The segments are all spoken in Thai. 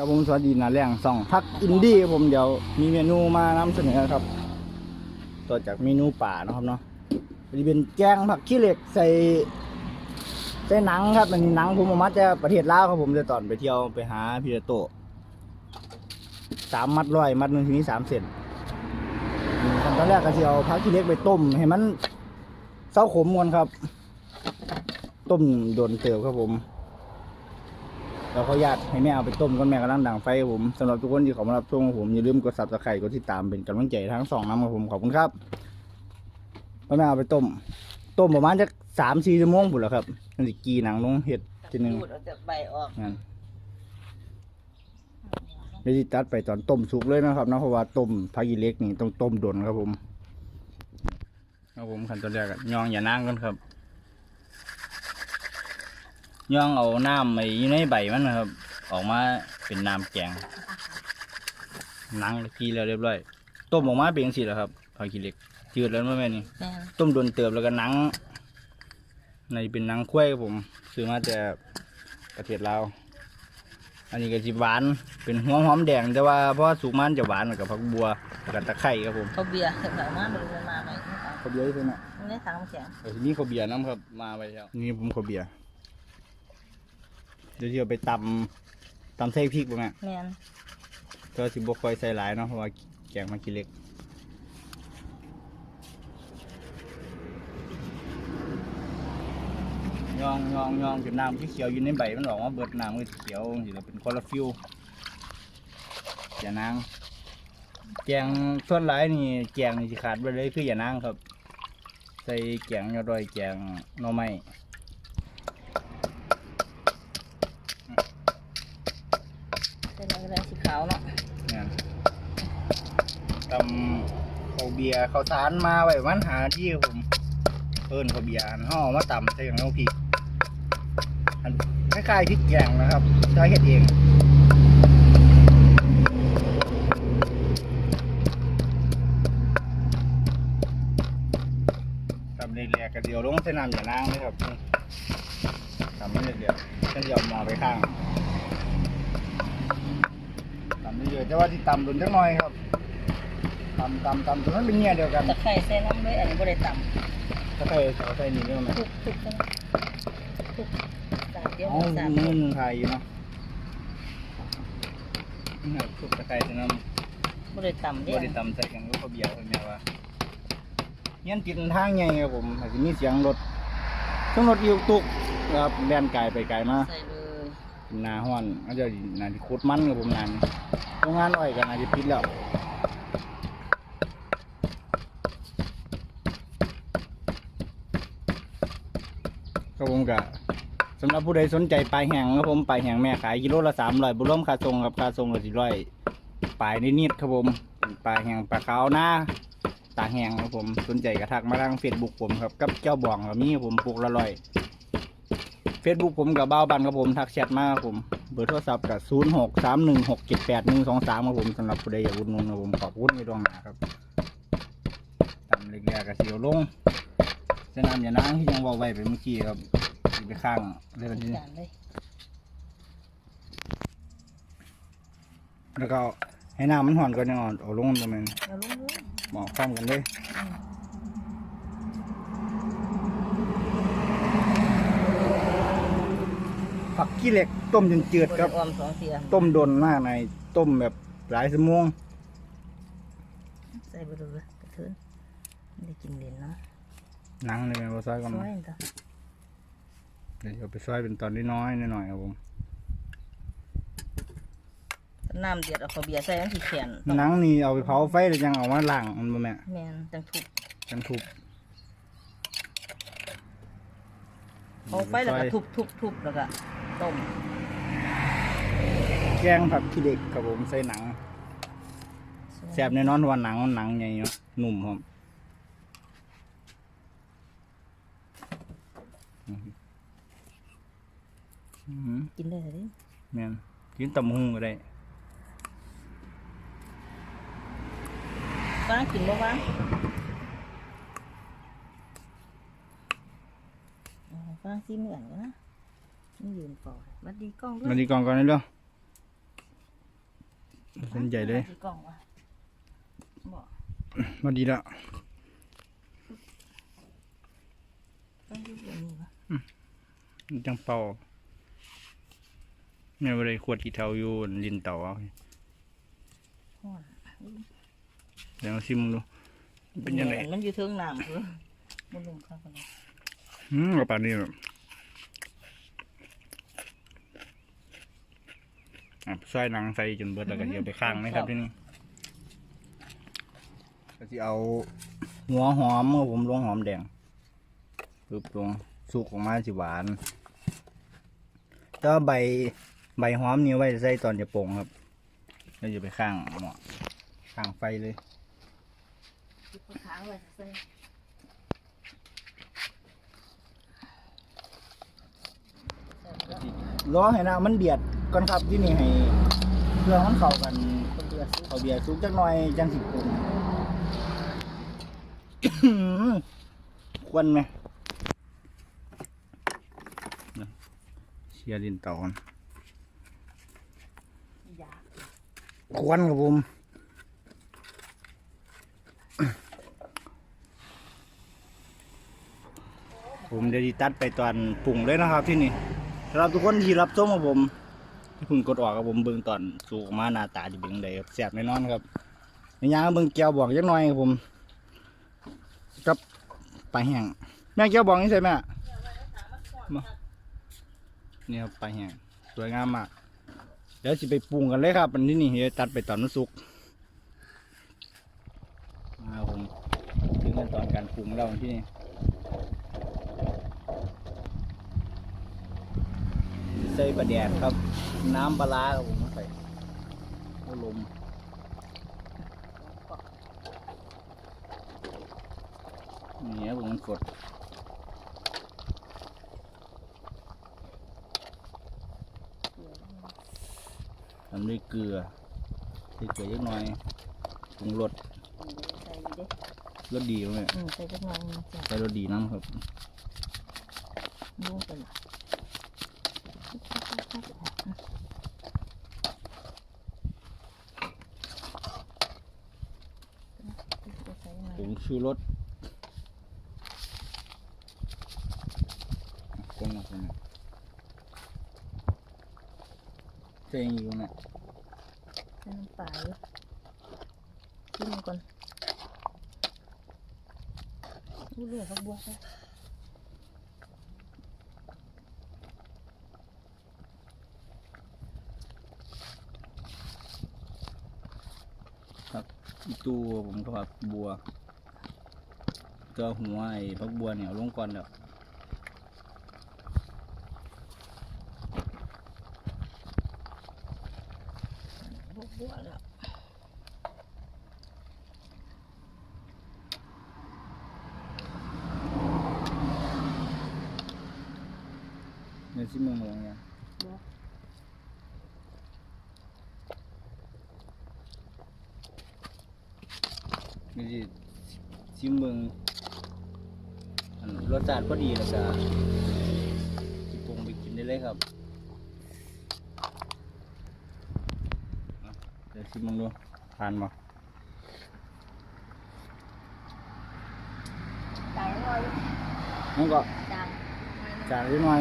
ครับผมสวัสดีนะแรงส่องพักอินดี้ครับผมเดี๋ยวมีเมนูมานำเสนอครับต่อจากเมนูป่านะครับเนาะอันนี้เป็นแกงผักขี้เหล็กใส่ใส่หนังครับอันนี้หนังผมเอามจากประเทศลาวครับผมจะตอนไปเที่ยวไปหาพี่โตสามมัดร้อยมัดหนึ่งทีนี้สามเซนขั้นตอนแรกก็จะเอาผักขี้เหล็กไปต้มให้มันเศร้าขมก่อนครับ ต้มโดนเติบครับผม เราขออนุญาตให้แม่เอาไปต้มก่อนแม่กำลังดังไฟครับผมสำหรับทุกคนที่เขามารับชมของผมอย่าลืมกดซับสไครต์กดติดตามเป็นกำลังใจทั้งสองน้ำครับผมขอบคุณครับแล้วแม่เอาไปต้ม ต้มประมาณจะสามสี่ชั่วโมงปุ๋นแหล้วครับมันจะกีหนังลงเห็ดทีหนึ่งดูดเอาจากใบออกนั่นไม่ได้ตัดไปตอนต้มสุกเลยนะครับเนาะเพราะว่าต้มผักยีเล็กนี่ต้องต้มโดนครับผมครับผมขั้นตอนแรกอะยองอย่านั่งกันครับ ย่องเอาน้ำไอ้อยู่ในใบมันนะครับ ออกมาเป็นน้ำแกงหนังทีแล้วเรียบร้อยต้มออกมาเป็นจังซี่แหละครับผักขี้เหล็กจืดแล้วแม่นี่แม่นต้มโดนเติบแล้วก็หนัง ในเป็นหนังควายครับผม ซื้อมาจากประเทศลาวอันนี้ก็สิหวานเป็นหัวหอมแดงแต่ว่าเพราะว่าสุกมันจะหวานกับผักบัวกับตะไคร้ครับผมเขาเบียร์ถึงแบบว่ามันมันมาไหมข้าวเบียร์ใช่ไหมมันได้ทางแข็งเออทีนี้ข้าวเบียร์น้ำครับมาไปแล้วนี่ผมข้าวเบียร์ เดี๋ยวจะเอาไปตำตำใส่พริกบ่แม่แม่นก็สิบกคอยใส่หลายเนาะเพราะว่าแกงมันกินเล็กยองยองยองจนน้ำที่เขียวอยู่ในใบมันออกมาเบิดน้ำมันเขียวสิเราเป็นคอลลาฟิลอย่านางแกงส่วนหลายนี่แกงนี่สิขาดไปเลยคืออย่านางครับ ใส่แกงยอดดอยแกงหน่อไม้ เป็นอะไรสี ขาวเนาะเนี่ยตำข้าวเบียร์ข้าวสารมาไว้มันหาที่ผมเพิ่นข้าวเบียร์อันห่อมาตำใส่กับน้ำพริกอันคล้ายๆพริกแกงนะครับใช้เฮ็ดเองตำเรียกๆกระเดียวลงใส่น้ำอย่านางเลยครับตำไม่เรียกๆฉันเดียวมอไปข้าง ตำเยอะๆแต่ว่าที่ตำโดนจักหน่อยครับตำตำตำจนมันเป็นเงี้ยเดียวกันตะไคร้ใส่น้ำด้วยอันนี้บ่ได้ต่ถ้าใครเอาใส่นี่ก็ไหมำทุกทุกกันทุกสามเดียวเอาสามมือหนึ่งไทยอยู่เนาะนี่ครับทุกตะไคร้ใส่น้ำบ่ได้ต่ำบเด้ริตำใส่กันก็ข้าวเบียร์คนเนี้ยว่าเงี้ยติดทางไงครับผมอาจจะมีเสียงรถเครื่องรถอยู่ตุกนะครับแล่นไกลไปไกลมา ใส่เลยห นาห้อนอาจะนาที่โคตรมันครับผมนานโรงงานอ้อยกันอาจจะปิดแล้วครับผมกะสำหรับผู้ใดสนใจปลายแห้งครับผมปลายแห้งแม่ขายกิโลละสามร้อยบุร่มคาทรงครับคาทรงละสี่ร้อยปลายนิดๆครับผมปลายแห้งปลาขาวหน้าตาแห้งครับผมสนใจกระทักมาทางเฟซบุ๊กผมครับกับเจ้าบองครับมีครับผมปลูกละร้อย เฟซบุ๊กผมกับบ้าวบันครับผมทักแชทมาครับผมเบอร์โทรศัพท์กับศูนย์หกสามหนึ่งหกเจ็ดแปดหนึ่งสองสามครับผมสำหรับผู้ใดอยากอุดหนุนครับผมขอบคุณในดวงหนาครับตามเล็กๆกับเสียวลงเส้นน้ำอย่านางที่ยังเว่าไว้ไปเมื่อกี้ครับสิไปข้างเรื่องนี้ จานเลย แล้วก็ให้น้ำมันห่อนก่อนยังอ่อนเอาลงประมาณเอาลงเลย หมอข้ามกันเลย ผักขี้เหล็กต้มจนจืดครับ ออมสองเทียต้มโดนมากในต้มแบบหลายชั่วโมงใส่ไปเลยกระเทินไม่ได้กินเหรียญเนาะหนังเลยแม่บ่ซอยกันซอยจ้ะเดี๋ยวเอาไปซอยเป็นตอนน้อยๆหน่อยๆครับผมน้ำเดือดเอาข้าวเบียร์ใส่มันสิแข็งหนังนี่เอาไปเผาไฟแล้วยังเอามาล้างมันบ่แม่แม่นจังถูกจังทุบเอาไปแล้วก็ทุบทุบทุบแล้วก็ ต้ม แกงผักขี้เหล็กครับผมใส่หนังแซ่บแน่นอนเพราะว่าหนังมันหนังใหญ่เนาะนุ่มครับอือหืออื้อหือกินได้เลยแม่นกินตำหุงก็ได้ฟ้ากินบ่ฟ้าอ๋อฟ้าซีเหมือนกันนะ นี่ยืนปล่อยวัดดีกล้องด้วมายดีกล่องก่อนเลยเด้อเส้นใหญ่เลยกี่กล่องวะบอกมาดีละต้องอยู่แบบนี้วะจังเป่าแม่บ่ได้ขวดกี่เท่าอยู่ลินเต่าเอาห่อนเดี๋ยวเอาชิมดูเป็นยังไงมันอยู่เทิงน้ำคือมันลงข้างกันเลย อืมเอาปานนี้แบบ อะซอยหนังใส่จนเบิดแล้วก็เดี๋ยวไปข้างนะครับที่นี่ก็จะเอาหัวหอมครับผมลงหอมแดงปึ๊บลงสุกออกมาสิหวานแต่ว่าใบใบหอมนี่ไว้ใส่ตอนจะปรุงครับแล้วจะไปข้างหม้อข้างไฟเลยที่เขาค้างไว้ใส่รอให้น้ำมันเดือด ก่อนครับที่นี่ให้เครื่องมันเข้ากันคนเดือดซุปเอาเบียร์ซุกจักหน่อยจังสิปรุงควนไหมเชียร์ดินเต่าก่อนยาควนครับผมผมเดี๋ยวจะตัดไปตอนปรุงเลยนะครับที่นี่สำหรับทุกคนที่รับชมกับผม ที่เพึ่งกดออกกับผมเบิ่งตอนสูกออกมาหน้าตาจะเป็นยังไงครับแซ่บแน่นอนครับในย่างเบิ่งแก้วบอกจักหน่อยครับผมกับปลาแห้งแม่แก้วบอกนี่ใช่ไหมอะมานี่ครับปลาแห้งสวยงามมากเดี๋ยวจะไปปรุงกันเลยครับอันนี้นี่เดี๋ยวตัดไปตอนมันสุกมาครับผมถึงขั้นตอนการปรุงแล้วที่นี่ใส่ปลาแดดครับ น้ำปลาร้าครับผมใส่โอ้ลมนี่ครับผมกดทำด้วยเกลือใส่เกลือเยอะหน่อยปรุงรสใส่อยู่เด้รสดีไหมอืมใส่จักหน่อยมันจะใส่รสดีน้ำครับลงไปละใส่มาผงชูรสก้นออกไปหน่อยเจ๊อยู่นะใส่น้ำปลาอยู่ชิมก่อนดูเลือดเขาบวกเลยอีตูผมก็ผักบัว ตัวหัวไอ้พักบัวเนี่ยลงก่อนแล้วบวกบวกแล้วในที่เมืองลงเนี่ยบวกนี่ที่ที่เมือง รสชาติพอดีแล้วก็สิปรุงไปกินได้เลยครับเอาเดี๋ยวชิมมึงดูทานมาจานร้อยนั่นก็จานจานนิดหน่อย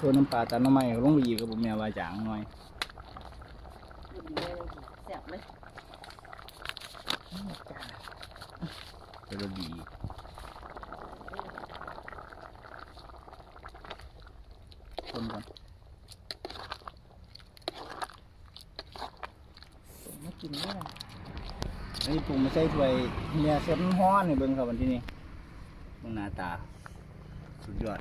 ตัวน้ำปลาตาน้ำไม้ลงไปอีกกับผมแม่ว่าจางหน่อยดูดีเลยแซ่บเลยนี่ จานจะรสดีคนก่อนผมากินด้วยนะอันนี้ปรุงไม่ใช่ถ้วยเนี่ยเส้นฮ้อนนี่เบิ่งครับวันที่นี่เบิ่งหน้าตา สุดยอด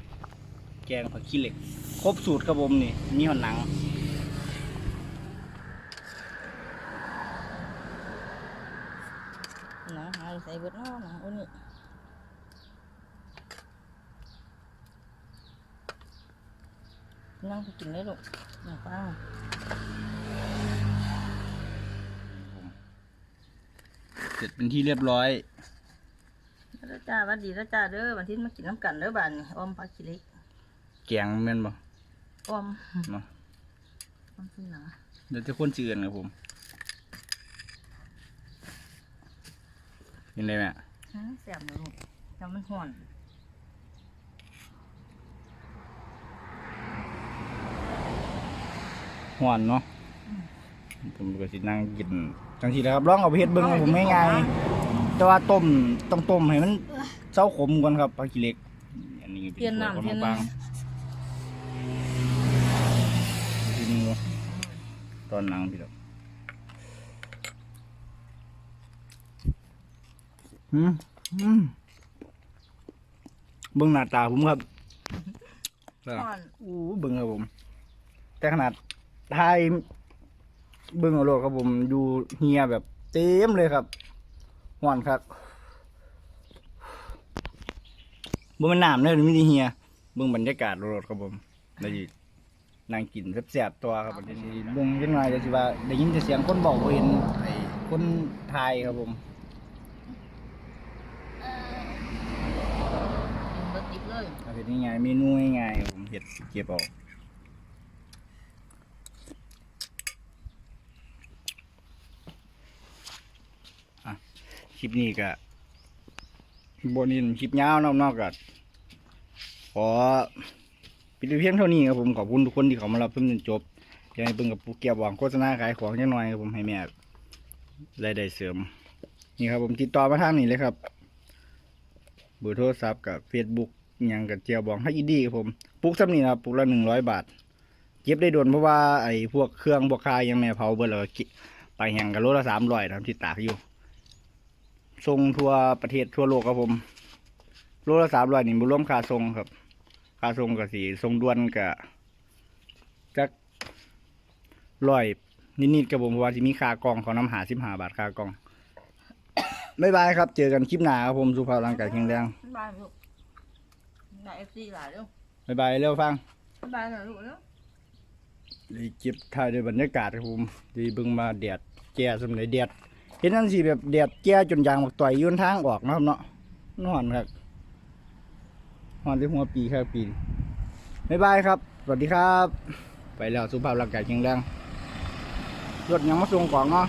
แกงผักขี้เหล็ก ครบสูตรครับผมนี่ มีหอนหนัง หนังหายใส่เบิดเนาะหนังอันนี้นั่งไปกินได้ลูกหนังป้าเสร็จเป็นที่เรียบร้อยแล้วจ้าหวันดีแล้วจ้าเด้อวันที่มากินน้ำกันเด้อบ้านนี่อ้อมปลาขี้เหล็กแกงแม่นบ่ออมเนาะออมคือหนังเดี๋ยวจะคนจืดครับผม ยังไงแม่ฮะแสบเลยลูกแต่มันห่อนหวานเนาะผมก็สินั่งกินจังทีนะครับลองเอาไปเฮ็ดเบิ่งครับผมง่ายๆแต่ว่าต้มต้องต้มให้มันเซาขมก่อนครับปลากิเหล็กอันนี้เปลี่ยนน้ำเปลี่ยนบาน้งทีนึงเนาะตอนหนังพี่ดอก อืมอืมเบิ่งหน้าตาผมครับำห่อนอู้เบิ่งครับผม แต่ขนาดทายเบิ่งเอาโลดครับผมดูเฮียแบบเต็มเลยครับหวานครับบ่แมันน้ำเด้อมีแต่เฮียเบิ่งบรรยากาศโลดครับผมได้นั่งกินแซ่บๆตัวครับบัดนี้เบิ่งจังหน่อยจะสิว่าได้ยินแต่เสียงคนบอกบ่เห็นไอ้คนทายครับผม กินเบิดดิบ เลยเอาเฮ็ดง่ายๆเมนูง่ายๆผมเฮ็ดเก็บออะคลิปนี้ก็บนี่คลิปยาวนอกๆก็ขอปิดเพียงเท่านี้ครับผมขอบคุณทุกคนที่เขามารับชมจนจบยากให้เบิ่งกับปูเกียบหวังโฆษณาขายของจังหน่อยครับผมให้แม่รายได้เสริม นี่ครับผมติดต่อมาทางนี้เลยครับเบอร์โทรศัพท์กับ Facebook ยังกับเจียวบองให้อีดีครับผมปลูกซ้ำนี่นะครับปลูกละหนึ่งร้อยบาท เก็บได้โดนเพราะว่าไอ้พวกเครื่องพวกคายยังแม่เผาเบิดแล้วก็กิไปแห่งกับโลละสามร้อยนะที่ตากอยู่ส่งทั่วประเทศทั่วโลกครับผมโลละสามร้อยนี่บุรวมค่าส่งครับค่าส่งกับสีส่งด่วนกับจักร้อยนิดๆกับผมเพราะว่าที่มีค่ากล่องเขานำหาสิบห้าบาทค่ากองบ๊ายบายครับ เจอกันคลิปหน้าครับผมสุภาพร่างกายแข็งแรง บายลูกบายเอฟซีหลายเร็วบ๊ายบายเร็วฟังบายหน่อยลูกเร็วเลยเก็บถ่ายด้วยบรรยากาศครับผมดีเบิ่งมาแดดแก่สมัยแดดเห็นนั่นสิแบบแดดแก่จนยางบักต่อยยื่นทางออกนะครับเนาะนอนครับนอนที่หัวปีครับปีนี้บ๊ายบายครับ สวัสดีครับ ไปแล้วสุภาพร่างกายแข็งแรงรถยังมาส่งของเนาะ